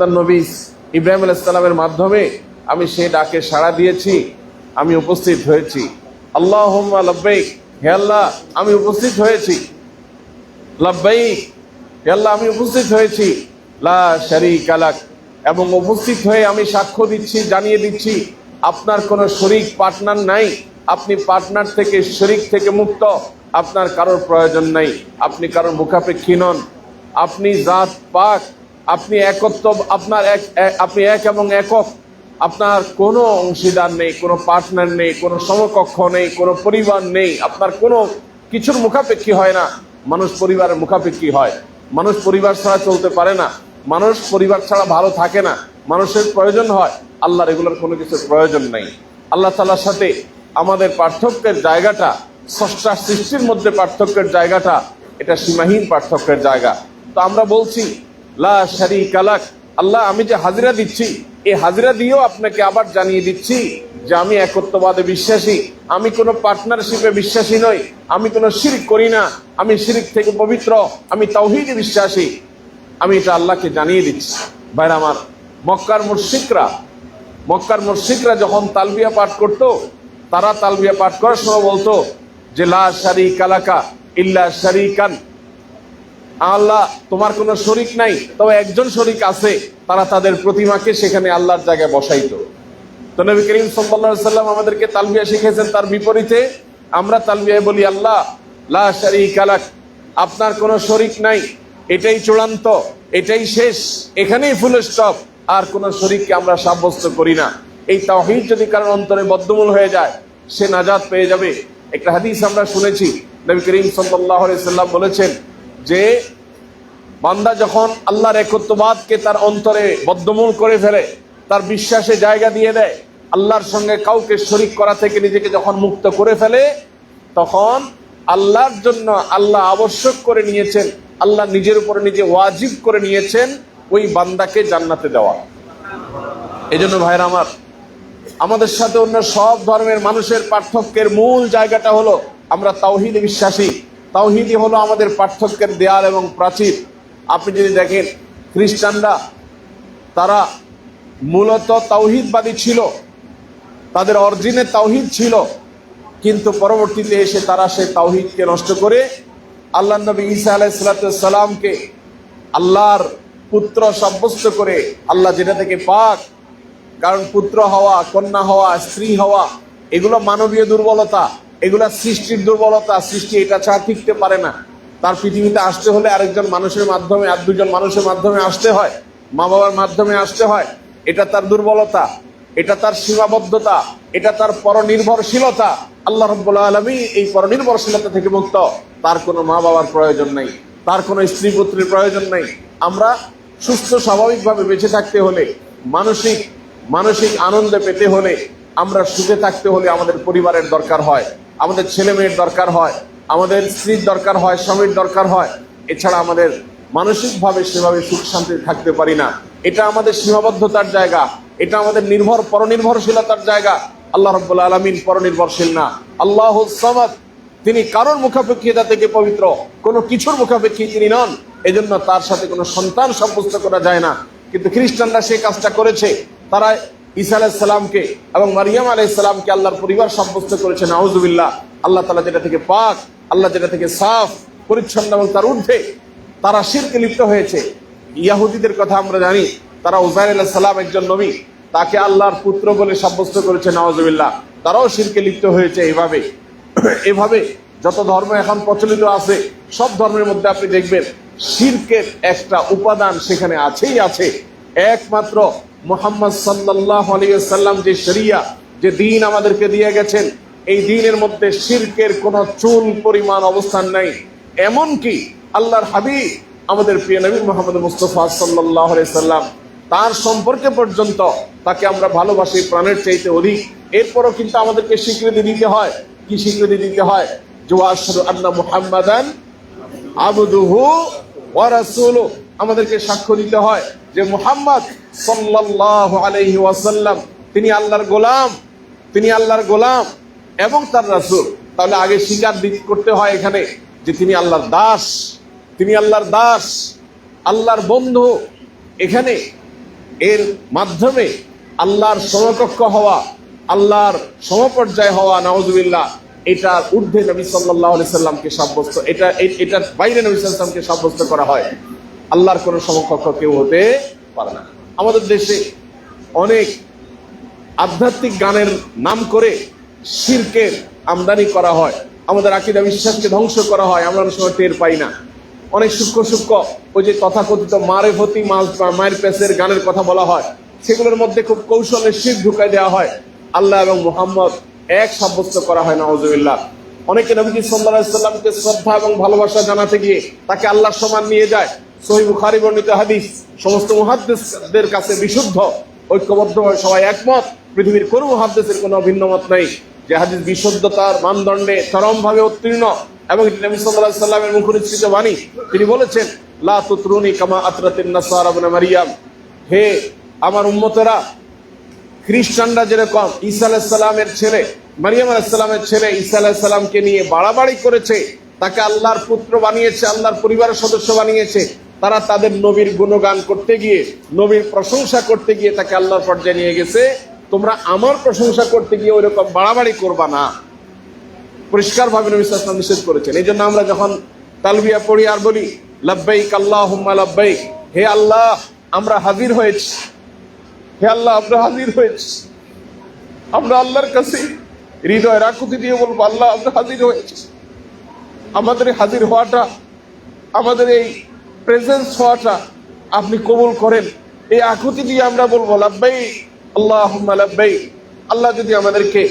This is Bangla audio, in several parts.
তার নবী ইব্রাহিম আলাইসালামের মাধ্যমে আমি সেই ডাকে সাড়া দিয়েছি, আমি উপস্থিত হয়েছি। আল্লাহ লব্বাইক, হে আল্লাহ, আমি উপস্থিত হয়েছি। লব্বাইক, হে আল্লাহ, আমি উপস্থিত হয়েছি। লা শারিক আলাক এবং উপস্থিত হয়ে আমি সাক্ষ্য দিচ্ছি, জানিয়ে দিচ্ছি, আপনার কোনো শরিক পার্টনার নাই, আপনি পার্টনার থেকে, শরিক থেকে মুক্ত, আপনার কারোর প্রয়োজন নাই, আপনি কারোর মুখাপেক্ষী নন, আপনি জাত পাক আপনি একত্ব, আপনার এক আপনি এক এবং একক। আপনার কোনো অংশীদার নেই, কোনো পার্টনার নেই, কোনো সমকক্ষ নেই, কোনো পরিবার নেই। আপনার কোনো কিছুর মুখাপেক্ষী হয় না। মানুষ পরিবারের মুখাপেক্ষী হয়। মানুষ পরিবার ছাড়া চলতে পারে না। মানুষ পরিবার ছাড়া ভালো থাকে না। মানুষের প্রয়োজন হয়। আল্লাহ রেগুলার কোনো কিছুর প্রয়োজন নেই। আল্লাহ তালার সাথে আমাদের পার্থক্যের জায়গাটা স্রষ্টা সৃষ্টির মধ্যে পার্থক্যের জায়গাটা, এটা সীমাহীন পার্থক্যের জায়গা। তো আমরা বলছি লা আল্লাহ, আমি যে হাজিরা দিচ্ছি, এই হাজিরা দিয়েও আপনাকে আবার জানিয়ে দিচ্ছি যে আমি একত্ববাদে বিশ্বাসী। আমি কোনো পার্টনারশিপে বিশ্বাসী নই। আমি কোনো শিরিক করি না। আমি শিরিক থেকে পবিত্র। আমি তাওহিদে বিশ্বাসী। আমি এটা আল্লাহকে জানিয়ে দিচ্ছি। ভাইরা আমার, মক্কার মুর্শিকরা মক্কার মুর্শিকরা যখন তালবিয়া পাঠ করত, তারা তালবিয়া পাঠ করার সময় বলতো যে, লা শারিক কালাকা ইল্লা শারিকান আল্লাহ তোমার কোনো শরিক নাই, তবে একজন শরিক আছে, তারা তাদের প্রতিমাকে সেখানে আল্লাহর জায়গায় বসাইতো। তো নবী করিম সাল্লাল্লাহু সাল্লাম আমাদেরকে তালবিয়া শিখেছেন তার বিপরীতে আমরা তালবিয়ায় বলি, আল্লাহ, লা শারিক আলাক আপনার কোনো শরিক নাই, এটাই চূড়ান্ত, এটাই শেষ, এখানেই ফুল স্টপ আর কোন শরিককে আমরা সাব্যস্ত করি না। এই তাওহীদ যদি কারোর অন্তরে বদ্ধমূল হয়ে যায়, সে নাজাদ পেয়ে যাবে। একটা হাদিস আমরা শুনেছি, নবী করিম আলাইহি সাল্লাম বলেছেন যে বান্দা যখন আল্লাহর একত্ববাদকে তার অন্তরে বদ্ধমূল করে ফেলে, তার বিশ্বাসে জায়গা দিয়ে দেয়, আল্লাহর সঙ্গে কাউকে শরিক করা থেকে নিজেকে যখন মুক্ত করে ফেলে, তখন আল্লাহর জন্য আল্লাহ আবশ্যক করে নিয়েছেন, আল্লাহ নিজের উপরে নিজে ওয়াজিব করে নিয়েছেন ওই বান্দাকে জান্নাতে দেওয়া। এই জন্য ভাইরা আমার, আমাদের সাথে অন্য সব ধর্মের মানুষের পার্থক্যের মূল জায়গাটা হলো, আমরা তাওহিদে বিশ্বাসী। তাওহিদই হলো আমাদের পার্থক্যের দেয়াল এবং প্রাচীর। আপনি যদি দেখেন, খ্রিস্টানরা, তারা মূলত তাওহিদবাদী ছিল। তাদের অরিজিনে তাওহিদ ছিল। কিন্তু পরবর্তীতে এসে তারা সেই তাওহিদকে নষ্ট করে আল্লাহ নবী ঈসা আলাইসালামকে আল্লাহর পুত্র সাব্যস্ত করে আল্লাহ যেটা থেকে পাক, কারণ পুত্র হওয়া, কন্যা হওয়া, স্ত্রী হওয়া, এগুলো মানবীয় দুর্বলতা। এগুলো সৃষ্টির দুর্বলতা, সৃষ্টি এটা ছাড়া টিকতে পারে না। তার পৃথিবীতে আসতে হলে আরেকজন মানুষের মাধ্যমে, আর দুজন মানুষের মাধ্যমে আসতে হয় মা বাবার মাধ্যমে আসতে হয়, এটা তার দুর্বলতা, এটা তার সীমাবদ্ধতা, এটা তার পরনির্ভরশীলতা। আল্লাহ রব্বুল আলমী এই পরনির্ভরশীলতা থেকে মুক্ত। তার কোনো মা বাবার প্রয়োজন নেই, তার কোনো স্ত্রী পুত্রের প্রয়োজন নেই। আমরা সুস্থ, স্বাভাবিকভাবে বেঁচে থাকতে হলে, মানসিক মানসিক আনন্দে পেতে হলে, আমরা সুখে থাকতে হলে আমাদের পরিবারের দরকার হয়। আমাদের ছেলে মেয়ের দরকার হয়, আমাদের স্ত্রীর দরকার হয়, স্বামীর দরকার হয়, এছাড়া আমাদের মানসিকভাবে সেভাবে সুখ শান্তি থাকতে পারি না। এটা আমাদের সীমাবদ্ধতার জায়গা, এটা আমাদের নির্ভর, পরনির্ভরশীলতার জায়গা। আল্লাহ রব্বুল আলমিন পরনির্ভরশীল না। আল্লাহ সামাদ, তিনি কারোর মুখাপেক্ষিতা থেকে পবিত্র, কোনো কিছুর মুখাপেক্ষী তিনি নন। এজন্য তার সাথে কোনো সন্তান সাব্যস্ত করা যায় না। কিন্তু খ্রিস্টানরা সেই কাজটা করেছে। তারা ঈসা আলাইসালামকে এবং মারিয়াম আলাইসালামকে আল্লাহর পরিবার সাব্যস্ত করেছেন, নাউজুবিল্লাহ। আল্লাহ তালা যেটা থেকে পাক, আল্লাহ যেটা থেকে সাফ, পরিচ্ছন্ন এবং তার ঊর্ধ্বে তারা শিরকে লিপ্ত হয়েছে। ইয়াহুদিদের কথা আমরা জানি, তারা উজাইর আলাহ সালাম একজন নবী, তাকে আল্লাহর পুত্র বলে সাব্যস্ত করেছে নওয়াজবিল্লাহ তারাও শিরকে লিপ্ত হয়েছে এইভাবে। এভাবে যত ধর্ম এখন প্রচলিত আছে, সব ধর্মের মধ্যে আপনি দেখবেন, শিরকের একটা উপাদান সেখানে আছেই আছে। একমাত্র মোহাম্মদ সাল্লাহ আলিয়াল্লাম যে শরিয়া, যে দিন আমাদেরকে দিয়ে গেছেন, এই দিনের মধ্যে শিরকের কোন চুল পরিমাণ অবস্থান নাই। এমনকি আল্লাহর হাবিব, আমাদের প্রিয় নবী মোহাম্মদ মুস্তফা সাল্লাহ সাল্লাম তার সম্পর্কে পর্যন্ত তাকে আমরা ভালোবাসি, প্রাণের চাইতে অধিক। এরপরও কিন্তু আমাদেরকে স্বীকৃতি দিতে হয়। কি স্বীকৃতি দিতে হয়? জোয়াশরু আন্না মুহাম্মাদান আবদুহু ওয়া রাসূলু আমাদেরকে সাক্ষ্য দিতে হয় যে মুহাম্মদ সাল্লাল্লাহু আলাইহি ওয়াসাল্লাম, তিনি আল্লাহর গোলাম, তিনি আল্লাহর গোলাম এবং তার রাসূল। তাহলে আগে স্বীকার করতে হয় এখানে যে তিনি আল্লাহর দাস, তিনি আল্লাহর দাস, আল্লাহর বন্ধু। এখানে এর মাধ্যমে আল্লাহর সমকক্ষ হওয়া, আল্লাহর সমপর্যায় হওয়া নওয়াজুবিল্লাহ এটার ঊর্ধ্বে নবী সাল্লাহ সাল্লামকে সাব্যস্ত, এটা এটার বাইরে নবী সাল্লামকে সাব্যস্ত করা হয়। আল্লাহর কোনো সমকক্ষ কেউ হতে পারে না। আমাদের দেশে অনেক আধ্যাত্মিক গানের নাম করে শিরকের আমদানি করা হয়। আমাদের আকিদা বিশ্বাসকে ধ্বংস করা হয়, আমরা অনেক সময় টের পাই না। অনেক সূক্ষ্ম সূক্ষ্ম ওই যে তথাকথিত মারে ভতি মায়ের পেসের গানের কথা বলা হয়, সেগুলোর মধ্যে খুব কৌশলে শির ঢুকাই দেওয়া হয়। আল্লাহ এবং মোহাম্মদ এক সাব্যস্ত করা হয় নওয়াজুবিল্লাহ অনেকে নবীজি সাল্লাহ শ্রদ্ধা এবং ভালোবাসা জানাতে গিয়ে তাকে আল্লাহর সমান নিয়ে যায়। সহি বুখারি বর্ণিত হাদিস, সমস্ত মুহাদ্দিসদের কাছে বিশুদ্ধ, ঐক্যবদ্ধ হয়, সবাই একমত। পৃথিবীর কোনো মুহাদ্দিসের কোনো ভিন্ন মত নেই। যে হাদিস বিশুদ্ধতার মানদণ্ডে চরমভাবে উত্তীর্ণ এবং নবী সাল্লাল্লাহু সাল্লামের মুখনিসৃত বাণী। তিনি বলেছেন, লা তুতরুনি কামা আতরাতিন মারিয়াম। হে আমার উম্মতেরা, খ্রিস্টানরা যেরকম ঈসা আলাইসাল্লামের ছেলে মারিয়াম আলাইসাল্লামের ছেলে ঈসা আলাইসাল্লামকে নিয়ে বাড়াবাড়ি করেছে। তাকে আল্লাহর পুত্র বানিয়েছে, আল্লাহর পরিবারের সদস্য বানিয়েছে। তারা তাদের নবীর গুণগান করতে গিয়ে, নবীর প্রশংসা করতে গিয়ে তাকে আল্লাহর পর্যায়ে নিয়ে গেছে। তোমরা আমার প্রশংসা করতে গিয়ে ওইরকম বাড়াবাড়ি করবা না। পরিষ্কার ভাবে নবী সাল্লাম নিষেধ করেছেন। এই জন্য আমরা যখন তালবিয়া পড়ি আর বলি, লাব্বাইক আল্লাহুম্মা লাব্বাইক হে আল্লাহ, আমরা হাজির হয়েছি। হে আল্লাহ, আমরা হাজির হয়েছি। আমরা আল্লাহর কাছে হৃদয় রাকুতি দিয়ে বলব, আল্লাহ, আমরা হাজির হয়েছি। আমাদের হাজির হওয়াটা, আমাদের এই প্রেজেন্স হওয়াটা আপনি কবুল করেন। এই আকুতি দিয়ে আমরা বলব লাব্বাই আল্লাহ লাব্বাই আল্লাহ যদি আমাদেরকে,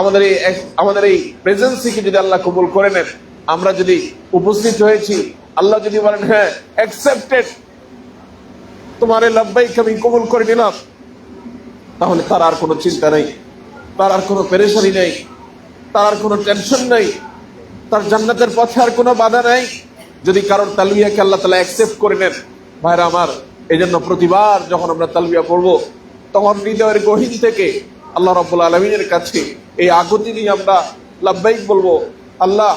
আমাদের এই আমাদের এই প্রেজেন্সিকে যদি আল্লাহ কবুল করে নেন, আমরা যদি উপস্থিত হয়েছি, আল্লাহ যদি বলেন হ্যাঁ অ্যাকসেপ্টেড তোমার এই লাব্বাইকে আমি কবুল করে নিলাম, তাহলে তার আর কোনো চিন্তা নেই। তার আর কোনো পেরেশানি নেই, তার আর কোনো টেনশন নেই, তার জান্নাতের পথে আর কোনো বাধা নেই। যদি কারোর তালবিয়াকে আল্লাহ তালা অ্যাকসেপ্ট করে নেন, ভাইরা আমার এই জন্য প্রতিবার যখন আমরা তালবিয়া পড়ব, তখন হৃদয়ের গহীন থেকে আল্লাহ রব্বুল আলমিনের কাছে এই আগতি নিয়ে আমরা লাভবাহিক বলব, আল্লাহ,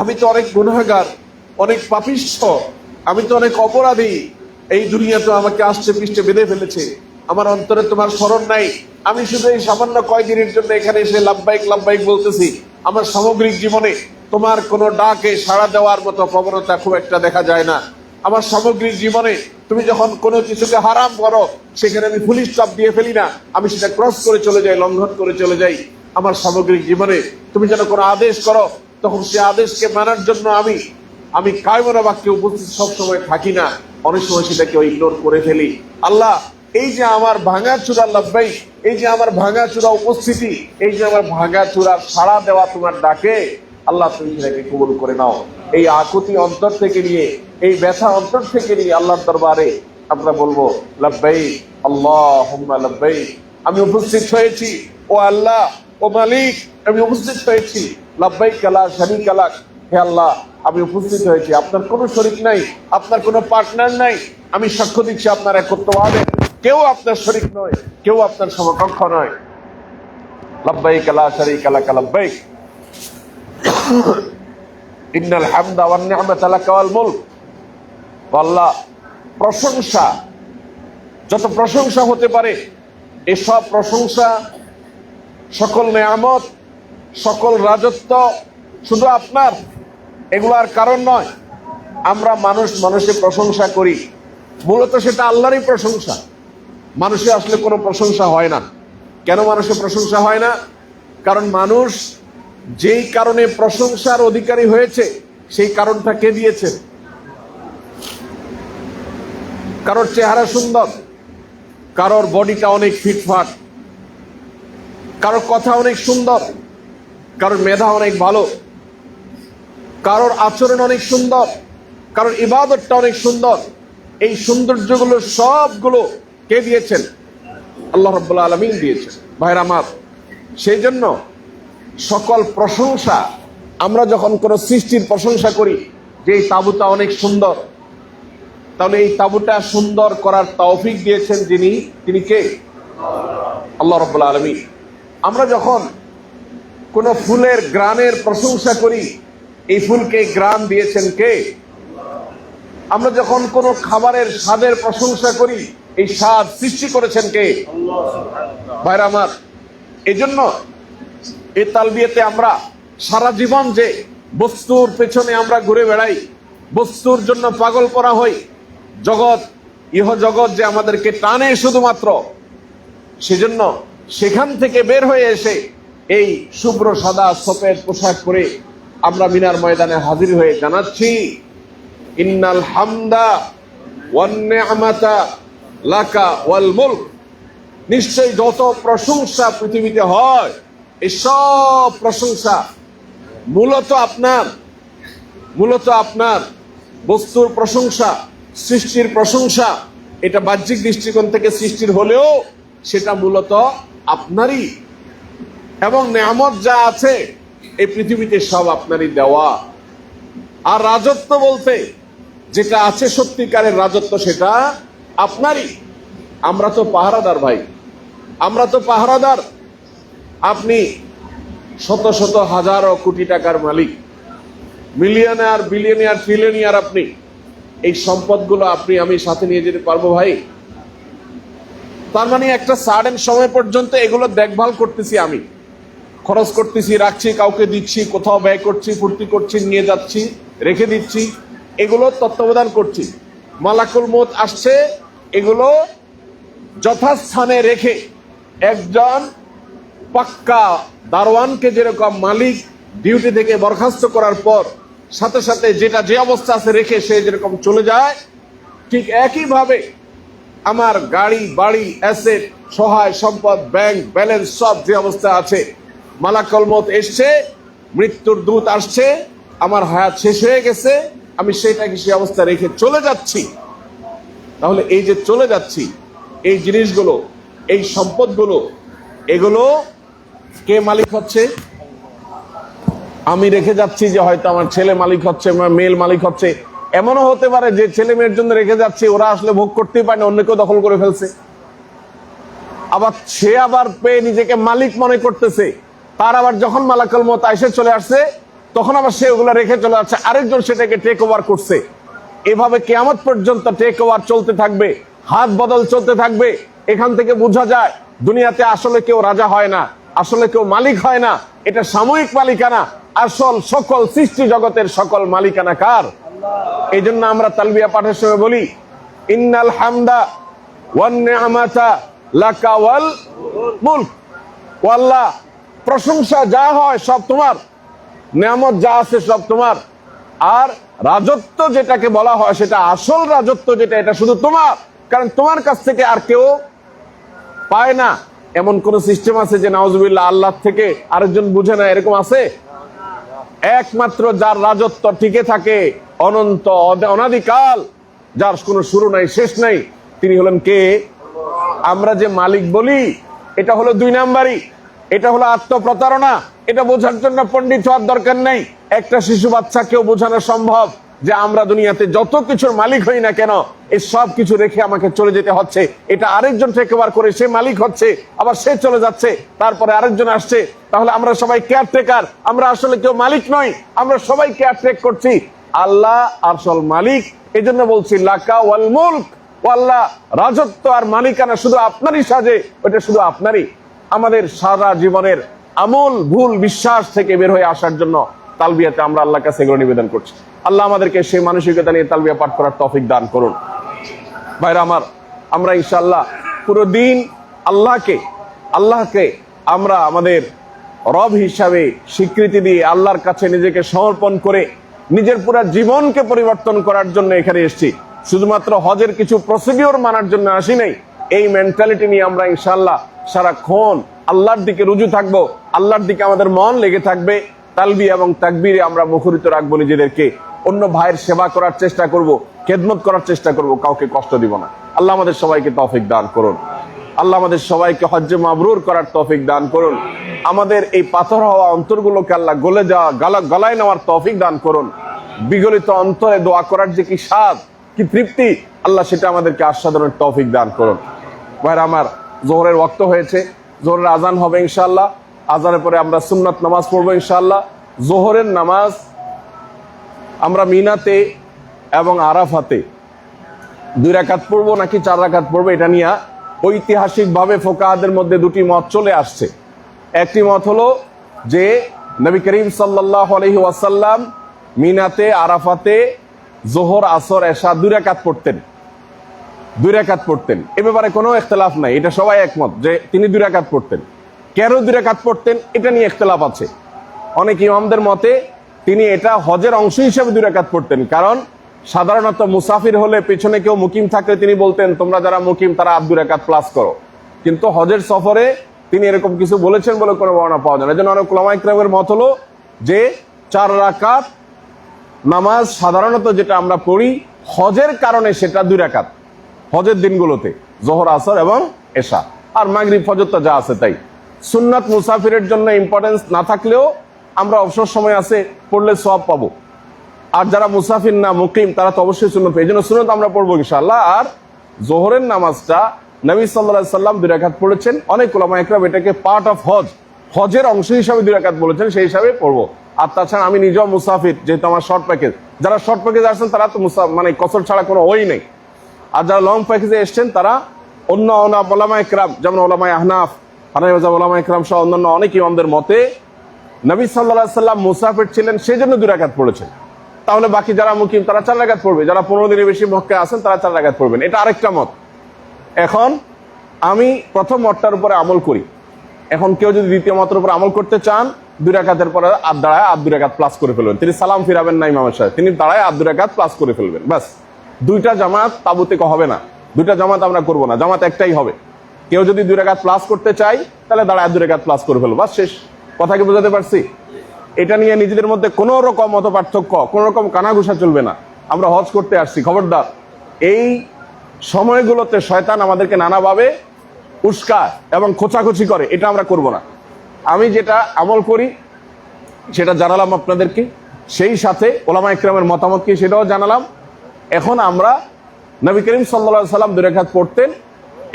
আমি তো অনেক গুনাগার অনেক পাপিষ্ঠ, আমি তো অনেক অপরাধী, এই দুনিয়া তো আমাকে আসছে পৃষ্ঠে বেঁধে ফেলেছে। আমার অন্তরে তোমার স্মরণ নাই। আমি শুধু এই সামান্য কয়দিনের জন্য এখানে এসে লাভবাহিক লাভবাহিক বলতেছি। আমার সামগ্রিক জীবনে তোমার কোনো ডাকে সাড়া দেওয়ার মতো প্রবণতা খুব একটা দেখা যায় না। আমার সামগ্রিক জীবনে তুমি যখন কোনো কিছুকে হারাম করো, সেখানে আমি পুলিশ চাপ দিয়ে ফেলি না। আমি সেটা ক্রস করে চলে যাই, লঙ্ঘন করে চলে যাই। আমার সামগ্রিক জীবনে তুমি যেন কোনো আদেশ করো, তখন সে আদেশকে মানার জন্য আমি আমি কায়মনা বাক্যে উপস্থিত সবসময় থাকি না। অনেক সময় সেটাকে ইগনোর করে ফেলি। আল্লাহ এই যে আমার ভাঙা চূড়া লাভবাই এই যে আমার ভাঙা চূড়া উপস্থিতি, এই যে আমার ভাঙা চূড়া সাড়া দেওয়া তোমার ডাকে, আল্লাহ তুমি সেটাকে কবুল করে নাও। এই আকুতি অন্তর থেকে নিয়ে, এই ব্যথা অন্তর থেকে নিয়ে আল্লাহর দরবারে আমরা বলব লাভবাই আল্লাহ লাভবাই আমি উপস্থিত হয়েছি, ও আল্লাহ, ও মালিক, আমি উপস্থিত হয়েছি। লাভবাই কালা, শানি কালাক হে আল্লাহ, আমি উপস্থিত হয়েছি। আপনার কোনো শরিক নাই, আপনার কোনো পার্টনার নাই। আমি সাক্ষ্য দিচ্ছি আপনার একত্রভাবে কেউ আপনার শরিক নয়, কেউ আপনার সমকক্ষ নয়। লাব্বাইক লা শারীকা লাক, লাব্বাইক। ইন্নাল হামদা ওয়ান নি'মাতা লাক ওয়াল মুলক। আল্লাহ প্রশংসা, যত প্রশংসা হতে পারে, এসব প্রশংসা সকল নেয়ামত, সকল রাজত্ব শুধু আপনার, এগুলার কারণ নয়। আমরা মানুষ মানুষের প্রশংসা করি। মূলত সেটা আল্লাহরই প্রশংসা। মানুষের আসলে কোনো প্রশংসা হয় না। কেন মানুষের প্রশংসা হয় না? কারণ মানুষ যেই কারণে প্রশংসার অধিকারী হয়েছে, সেই কারণটা কে দিয়েছে? কারোর চেহারা সুন্দর, কারোর বডিটা অনেক ফিটফাট, কারোর কথা অনেক সুন্দর, কারোর মেধা অনেক ভালো, কারোর আচরণ অনেক সুন্দর, কারোর ইবাদতটা অনেক সুন্দর, এই সৌন্দর্যগুলো সবগুলো কে দিয়েছেন? আল্লাহ রব্বুল্লা আলমিন দিয়েছেন। ভাইরা আমার সেই জন্য সকল প্রশংসা, আমরা যখন কোনো সৃষ্টির প্রশংসা করি, যে এই তাবুটা অনেক সুন্দর, তাহলে এই তাবুটা সুন্দর করার তৌফিক দিয়েছেন যিনি, তিনি কে? আল্লাহ রব্বুল্লা আলমী আমরা যখন কোনো ফুলের গ্রানের প্রশংসা করি, এই ফুলকে গ্রান দিয়েছেন কে? আমরা যখন কোনো খাবারের স্বাদের প্রশংসা করি এই স্বাদ সৃষ্টি করেছেন কে? ভাইরা আমার জন্য এই তালবিয়াতে আমরা সারা জীবন যে বস্তুর পেছনে আমরা ঘুরে বেড়াই, বস্তুর জন্য পাগল করা হই, জগৎ, ইহ জগৎ যে আমাদেরকে টানে শুধুমাত্র, সেজন্য সেখান থেকে বের হয়ে এসে এই শুভ্র সাদা সফেদ পোশাক পরে আমরা মিনার ময়দানে হাজির হয়ে জানাচ্ছি, ইন্নাল হামদা ওয়ান নি'মাতা লাকা ওয়াল নিশ্চয়ই যত প্রশংসা পৃথিবীতে হয়, এই সব প্রশংসা মূলত আপনার মূলত আপনার বস্তুর প্রশংসা, সৃষ্টির প্রশংসা, এটা বাহ্যিক দৃষ্টিকোণ থেকে সৃষ্টির হলেও সেটা মূলত আপনারই। এবং নেয়ামত যা আছে, এই পৃথিবীতে সব আপনারই দেওয়া। আর রাজত্ব বলতে যেটা আছে সত্যিকারের রাজত্ব সেটা আপনারই। আমরা তো পাহারাদার ভাই। আমরা তো পাহারাদার। আপনি শত শত হাজারো কোটি টাকার মালিক। মিলিয়নার বিলিয়নিয়ার ট্রিলিয়নিয়ার আপনি। এই সম্পদগুলো আপনি, আমি সাথে নিয়ে যেতে পারব ভাই। তার মানে একটা সার্ডেন সময় পর্যন্ত এগুলো দেখভাল করতেছি আমি। খরচ করতেছি, রাখছি, কাউকে দিচ্ছি, কোথাও ব্যয় করছি, ফুর্তি করছি, নিয়ে যাচ্ছি, রেখে দিচ্ছি, এগুলো তত্ত্বাবধান করছি। মালাকুল মত আসছে এগুলো যথাস্থানে রেখে একজন পাক্কা দারোয়ানকে যেরকম মালিক ডিউটি থেকে বরখাস্ত করার পর সাথে সাথে যেটা যে অবস্থা আছে রেখে সে যেরকম চলে যায়, ঠিক একইভাবে আমার গাড়ি, বাড়ি, অ্যাসেট, সহায় সম্পদ, ব্যাংক ব্যালেন্স সব যে অবস্থা আছে মালাকল মত এসছে, মৃত্যুর দূত আসছে, আমার হায়াত শেষ হয়ে গেছে, আমি সেটাকে সে অবস্থা রেখে চলে যাচ্ছি। তাহলে এই যে চলে যাচ্ছি, এই জিনিসগুলো, এই সম্পদগুলো, এগুলো কে মালিক হচ্ছে? আমি রেখে যাচ্ছি যে হয়তো আমার ছেলে মালিক হচ্ছে, আমার মেয়ের মালিক হচ্ছে। এমনও হতে পারে যে ছেলে মেয়ের জন্য রেখে যাচ্ছে, ওরা আসলে ভোগ করতেই পারে অন্য কেউ দখল করে ফেলছে। আবার সে আবার পেয়ে নিজেকে মালিক মনে করতেছে। তার আবার যখন মালাকল মত এসে চলে আসছে, তখন আবার সে ওগুলো রেখে চলে যাচ্ছে। আরেকজন সেটাকে টেক ওভার করছে। এভাবে কেয়ামত পর্যন্ত টেক ওভার চলতে থাকবে, হাত বদল চলতে থাকবে, এখান থেকে বোঝা যায় দুনিয়াতে আসলে কেউ রাজা হয় না, আসলে কেউ মালিক হয় না, এটা সাময়িক মালিকানা, আসল সকল সৃষ্টি জগতের সকল মালিকানা কার? এই জন্য আমরা তালবিয়া পাঠের সময় বলি, ইন্নাল হামদা ওয়ান নি'মাতা লাকা ওয়াল মুলক। ও আল্লাহ, প্রশংসা যা হয় সব তোমার, নিয়ামত যা আছে সব তোমার। আর রাজত্ব যেটাকে বলা হয়, সেটা আসল রাজত্ব যেটা, এটা শুধু তোমার। কারণ তোমার কাছ থেকে আর কেউ পায় না। এমন কোন সিস্টেম আছে যে নাওজুবিল্লাহ আল্লাহ থেকে আরেকজন বুঝে না, এরকম আছে? একমাত্র যার রাজত্ব টিকে থাকে অনন্ত অনাদিকাল, যার কোনো শুরু নাই, শেষ নাই, তিনি হলেন কে? আমরা যে মালিক বলি, এটা হলো দুই নাম্বারই। এটা হলো আত্মপ্রতারণা। এটা বোঝার জন্য পণ্ডিত হওয়ার দরকার নেই। একটা শিশু বাচ্চাকেও বোঝানো সম্ভব যে আমরা দুনিয়াতে যত কিছুর মালিক হই না কেন এই সব কিছু রেখে আমাকে চলে যেতে হচ্ছে। এটা আরেকজন ওভার করে সে মালিক হচ্ছে, আবার সে চলে যাচ্ছে, তারপরে আরেকজন আসছে। তাহলে আমরা সবাই কেয়ারটেকার আমরা আসলে কেউ মালিক নই, আমরা সবাই কেয়ারটেক করছি। আল্লাহ আসল মালিক এই জন্য বলছি, লাকা ওয়াল মুলক আল্লাহ রাজত্ব আর মালিকানা শুধু আপনারই সাজে, ওটা শুধু আপনারই। আমাদের সারা জীবনের আমূল ভুল বিশ্বাস থেকে বের হয়ে আসার জন্য তালবিয়াতে আমরা আল্লাহর কাছে এগুলো নিবেদন করছি। আল্লাহ আমাদেরকে সেই মানসিকতা নিয়ে তালবিয়া পাঠ করার তফিক দান করুন। ভাইরা আমার, আমরা ইনশাল্লাহ পুরো দিন আল্লাহকে আল্লাহকে আমরা আমাদের রব হিসাবে স্বীকৃতি দিয়ে আল্লাহর কাছে নিজেকে সমর্পণ করে নিজের পুরো জীবনকে পরিবর্তন করার জন্য এখানে এসেছি। শুধুমাত্র হজের কিছু প্রসিডিওর মানার জন্য আসি নাই। এই মেন্টালিটি নিয়ে আমরা ইনশাল্লাহ সারাক্ষণ আল্লাহর দিকে রুজু থাকব, আল্লাহর দিকে আমাদের মন লেগে থাকবে, তালবি এবং তাকবীরে আমরা মুখরিত রাখব নিজেদেরকে। অন্য ভাইয়ের সেবা করার চেষ্টা করব, খেদমত করার চেষ্টা করব, কাউকে কষ্ট দিব না। আল্লাহ আমাদের সবাইকে তৌফিক দান করুন। আল্লাহ আমাদের সবাইকে হজ্জে মাবরুর করার তৌফিক দান করুন। আমাদের এই পাথর হওয়া অন্তরগুলোকে আল্লাহ গলে যাওয়া গালা, গলায় নেওয়ার তৌফিক দান করুন। বিগলিত অন্তরে দোয়া করার যে কি স্বাদ, কি তৃপ্তি, আল্লাহ সেটা আমাদেরকে আস্বাদনের তৌফিক দান করুন। ভাইরা, আমার জোহরের ওয়াক্ত হয়েছে। জোহরের আজান হবে ইনশাল্লাহ আজানের পরে আমরা সুন্নাত নামাজ পড়ব ইনশাল্লাহ জোহরের নামাজ আমরা মিনাতে এবং আরাফাতে দুই রাকাত পড়ব নাকি চার রাকাত পড়ব এটা নিয়ে ঐতিহাসিকভাবে ফোকাহাদের মধ্যে দুটি মত চলে আসছে। একটি মত হলো যে নবী করিম সাল্লাহ আলহি ওয়াসাল্লাম মিনাতে, আরাফাতে, জোহর, আসর, এশা দুই রাকাত পড়তেন। দুই রাকাত পড়তেন। এ ব্যাপারে কোনো ইখতলাফ নাই, এটা সবাই একমত যে তিনি দুই রাকাত পড়তেন। কেন দুই রাকাত পড়তেন, এটা নিয়ে ইখতলাফ আছে। অনেক ইমামদের মতে তিনি এটা হজের অংশ হিসেবে দুই রাকাত পড়তেন, কারণ সাধারণত মুসাফির হলে পেছনে কেউ মুকিম থাকলে তিনি বলতেন, তোমরা যারা মুকিম, তারা আদ একাত প্লাস করো। কিন্তু হজের সফরে তিনি এরকম কিছু বলেছেন বলে কোনো বর্ণনা পাওয়া যায় না। এই জন্য অনেক ওলামাইক্রামের মত হলো যে চার রাকাত নামাজ সাধারণত যেটা আমরা পড়ি, হজের কারণে সেটা দুই রাকাত। হজের দিনগুলোতে, জোহর, আসর এবং এশা। আর মাগরিব ফজর তো যা আছে তাই। সুন্নাত মুসাফিরের জন্য ইম্পর্টেন্স না থাকলেও আমরা অবসর সময় আছে, পড়লে সব পাবো। আর যারা মুসাফির না, মুকিম, তারা তো অবশ্যই সুন্নত এই জন্য সুন্নত আমরা পড়ব ইনশাল্লাহ আর জোহরের নামাজটা নবী সাল্লাহ সাল্লাম দুই পড়েছেন। অনেক ওলামা একরাম এটাকে পার্ট অফ হজ, হজের অংশ হিসাবে দুই রাকাত বলেছেন, সেই হিসাবে পড়ব। আর তাছাড়া আমি নিজেও মুসাফির, যেহেতু আমার শর্ট প্যাকেজ যারা শর্ট প্যাকেজ আসছেন তারা তো মুসা মানে কসর ছাড়া কোনো ওই নেই। আর যারা লং প্যাকেজে এসছেন, তারা অন্য ওলামা একরাম, যেমন ওলামা আহনাফ হানাই ওলামা একরাম সহ অন্যান্য অনেক ইমামদের মতে নবী সাল্লাহ সাল্লাম মুসাফির ছিলেন সেই জন্য দুই রাকাত পড়েছেন। তাহলে বাকি যারা মুকিম, তারা চার রাকাত পড়বে। যারা পনেরো দিনের বেশি মক্কে আছেন, তারা চার রাকাত পড়বেন। এটা আরেকটা মত। এখন আমি প্রথম মতটার উপরে আমল করি। এখন কেউ যদি দ্বিতীয় মতের উপর আমল করতে চান, দুই রাকাতের পরে আর দাঁড়ায় আদ দুই প্লাস করে ফেলবেন। তিনি সালাম ফিরাবেন না ইমামের সাথে। তিনি দাঁড়ায় আদ দুই প্লাস করে ফেলবেন। বাস দুইটা জামাত তাবুতে হবে না। দুইটা জামাত আমরা করব না। জামাত একটাই হবে। কেউ যদি দুই রাকাত প্লাস করতে চাই তাহলে দাঁড়ায় দুই রাকাত প্লাস করে ফেলব। বাস শেষ। কথা কি বোঝাতে পারছি? এটা নিয়ে নিজেদের মধ্যে কোনো রকম মত পার্থক্য কোনো রকম কানাঘুষা চলবে না। আমরা হজ করতে আসছি। খবরদার। এই সময়গুলোতে শয়তান আমাদেরকে নানাভাবে উস্কা এবং খোঁচাখুচি করে। এটা আমরা করব না। আমি যেটা আমল করি, সেটা জানালাম আপনাদেরকে। সেই সাথে ওলামা ইকরামের মতামত কি সেটাও জানালাম। এখন আমরা নবী করিম সাল্লা সাল্লাম দুরেখাত পড়তেন,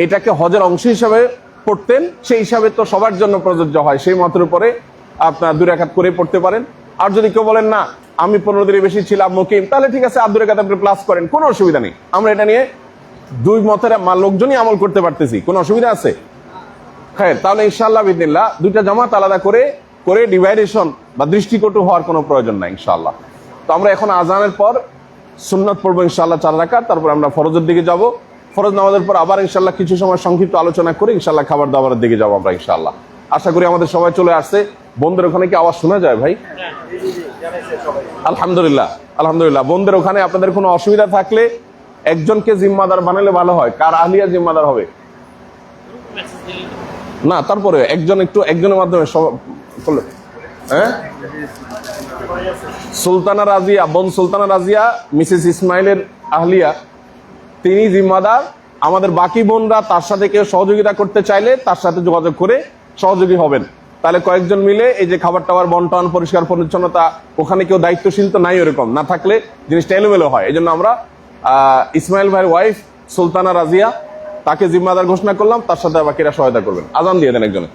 এটাকে হজের অংশ হিসাবে পড়তেন, সেই হিসাবে তো সবার জন্য প্রযোজ্য হয়, সেই মতের উপরে আপনার দুরেখাত করে পড়তে পারেন। আর যদি কেউ বলেন, না, আমি পনেরো দিনের বেশি ছিলাম, মুকিম, তাহলে ঠিক আছে আব্দুল রেখাত আপনি প্লাস করেন, কোনো অসুবিধা নেই। আমরা এটা নিয়ে দুই মতের লোকজনই আমল করতে পারতেছি, কোনো অসুবিধা আছে? হ্যাঁ তাহলে ইনশাল্লাহ বিদিল্লাহ দুইটা জামাত আলাদা করে করে ডিভাইডেশন বা দৃষ্টিকটু হওয়ার কোনো প্রয়োজন নাই ইনশাল্লাহ তো আমরা এখন আজানের পর সুন্নত পড়ব ইনশাল্লাহ চার রাকাত, তারপর আমরা ফরজের দিকে যাব। ফরজ নামাজের পর আবার ইনশাল্লাহ কিছু সময় সংক্ষিপ্ত আলোচনা করে ইনশাল্লাহ খাবার দাবারের দিকে যাব আমরা ইনশাল্লাহ আশা করি আমাদের সবাই চলে আসছে। বন্ধুদের ওখানে কি আওয়াজ শোনা যায় ভাই? আলহামদুলিল্লাহ আলহামদুলিল্লাহ। বোনদের ওখানে আপনাদের কোনো অসুবিধা থাকলে একজনকে জিম্মাদার বানালে ভালো হয়। কার আহলিয়া জিম্মাদার হবে? না, তারপরে একজন একটু, একজনের মাধ্যমে সব হ্যাঁ? সুলতানা রাজিয়া, বোন সুলতানা রাজিয়া, মিসেস ইসমাইলের আহলিয়া। তিনি জিম্মাদার। আমাদের বাকি বোনরা তার সাথে কেউ সহযোগিতা করতে চাইলে তার সাথে যোগাযোগ করে সহযোগী হবেন। তাহলে কয়েকজন মিলে এই যে খাবার টাবার বন্টন পরিষ্কার পরিচ্ছন্নতা, ওখানে কেউ দায়িত্বশীল তো নাই ওরকম। না থাকলে জিনিসটা এলোমেলো হয়। এই জন্য আমরা ইসমাইল ভাইয়ের ওয়াইফ সুলতানা রাজিয়া, তাকে জিম্মাদার ঘোষণা করলাম, তার সাথে বাকিরা সহায়তা করবেন? আজান দিয়ে দেন একজনে।